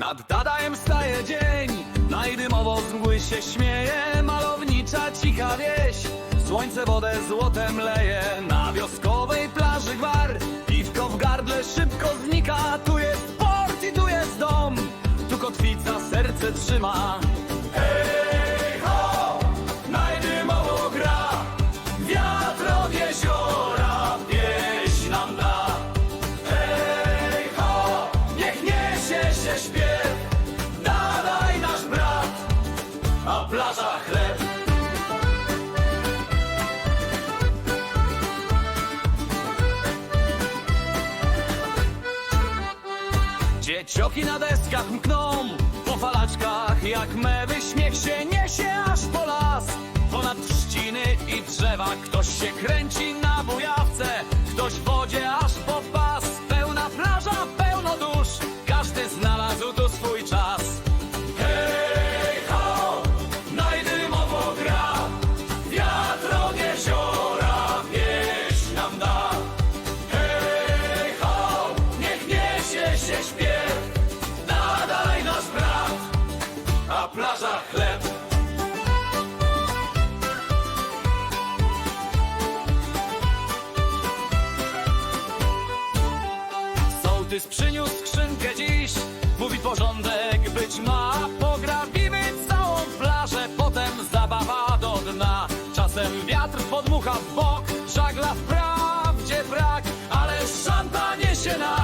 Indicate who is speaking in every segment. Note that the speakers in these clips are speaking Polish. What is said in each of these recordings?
Speaker 1: Mikołajem staje dzień. Najdymowo z mgły się śmieje. Malownicza cicha wieś. Słońce wodę złotem leje. Na wioskowej plaży gwar. Piwko w gardle szybko znika. Tu jest port i tu jest dom. Tu kotwica serce trzyma Dziecioki na deskach mkną Po falaczkach jak mewy Śmiech się niesie aż po las. Ponad trzciny i drzewa Ktoś się kręci na bujawce Ktoś w wodzie A plaża chleb. Sołtys przyniósł skrzynkę dziś. Mówi porządek być ma. Pograbimy całą plażę Potem zabawa do dna. Czasem wiatr podmucha w bok Żagla wprawdzie brak Ale szanta niesie nas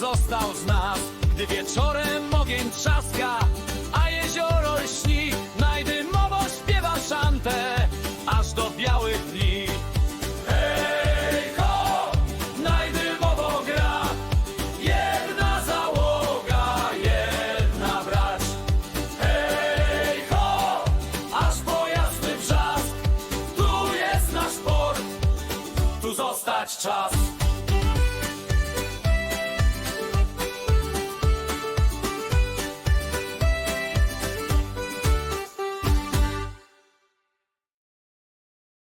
Speaker 1: został z nas. Gdy wieczorem ogień trzaska A jezioro lśni Najdymowo śpiewa szantę Aż do białych dni. Hejko! Najdymowo gra. Jedna załoga Jedna brać. Hejko! Aż po jasny Tu jest nasz port. Tu zostać czas.